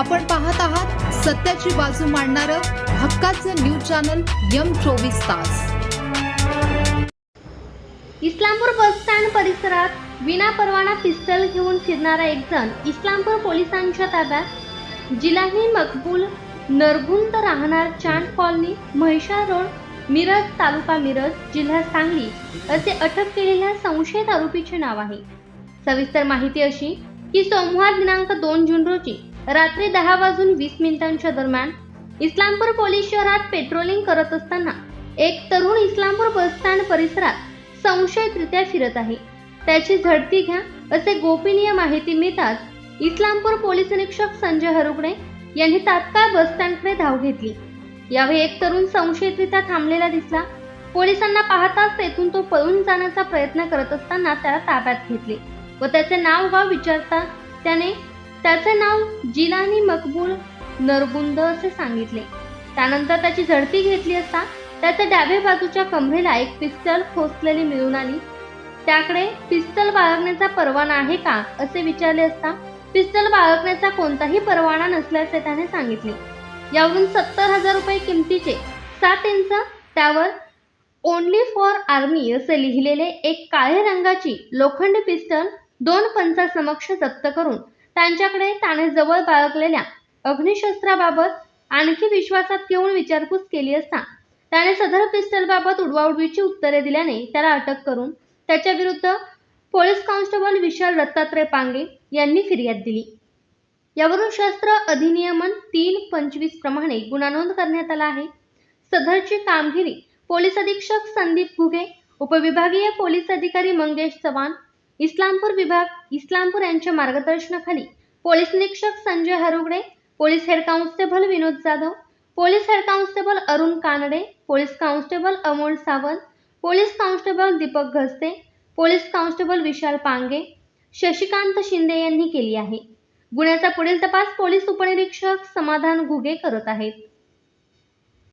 आपण पाहत आहात सत्याची बाजू मांडणारं हक्काचं न्यूज चॅनल यम चोवीस तास. इस्लामपूर बसस्टँड परिसरात विनापरवाना पिस्टल घेऊन फिरणारा एक जण इस्लामपूर पोलिसांच्या ताब्यात. जिलाही मकबूल नरगुंद राहणार चांद कॉलनी म्हैशा रोड मिरज तालुका मिरज जिल्हा सांगली असे अटक केलेल्या संशयित आरोपीचे नाव आहे. सविस्तर माहिती अशी की सोमवार दिनांक दोन जून रोजी रात्री दहा वाजून वीस मिनिटांच्या दरम्यान इस्लामपूर पोलीस शहरात पेट्रोलिंग करत असताना एक तरुण इस्लामपूर बसस्टँड परिसरात संशयितरित्या फिरत आहे. त्याची झडती घ्या असे गोपनीय माहिती मिळताच इस्लामपूर पोलीस निरीक्षक संजय हरुगणे यांनी तात्काळ बसस्टँडकडे धाव घेतली. यावेळी एक तरुण संशयितरित्या थांबलेला दिसला. पोलिसांना पाहताच तेथून तो पळून जाण्याचा प्रयत्न करत असताना त्याला ताब्यात घेतले व त्याचे नाव गाव विचारता त्याने त्याचे नाव जिलानी मकबूल नरगुंद असे सांगितले. त्यानंतर त्याची झडती घेतली असता त्याच्या डाव्या बाजूच्या कमरेला एक पिस्तल खोचलेली मिळून आली. त्याकडे पिस्तल बाळगण्याचा परवाना आहे का असे विचारले असता पिस्तल बाळगण्याचा कोणताही परवाना नसल्याचे त्याने सांगितले. यावरून सत्तर हजार रुपये किमतीचे सात इंच त्यावर ओनली फॉर आर्मी असे लिहिलेले एक काळ्या रंगाची लोखंडी पिस्टल दोन पंचासमक्ष जप्त करून त्यांच्याकडे त्याने जवळ बाळगलेल्या अग्निशस्त्राबाबत आणखी विश्वासात घेऊन विचारपूस केली असता त्याने सदर पिस्टलबाबत उडवाउडवीची उत्तरे दिल्याने त्याला अटक करून त्याच्या विरुद्ध पोलीस कॉन्स्टेबल विशाल दत्तात्रय पांगे यांनी फिर्याद दिली. यावरून शस्त्र अधिनियमन तीन पंचवीस प्रमाणे गुन्हा नोंद करण्यात आला आहे. सदरची कामगिरी पोलीस अधीक्षक संदीप घुगे उपविभागीय पोलीस अधिकारी मंगेश चव्हाण इस्लामपूर विभाग इस्लामपूर यांच्या मार्गदर्शनाखाली पोलीस निरीक्षक Sanjay Harugade police head constable Vinod Jadhav police head constable Arun Kanade police constable Amol Sawant police constable Deepak Ghaste police constable Vishal Pange Shashikant Shinde यांनी केली आहे. गुन्ह्याचा पुढील तपास पोलीस उपनिरीक्षक समाधान घुगे करत आहेत.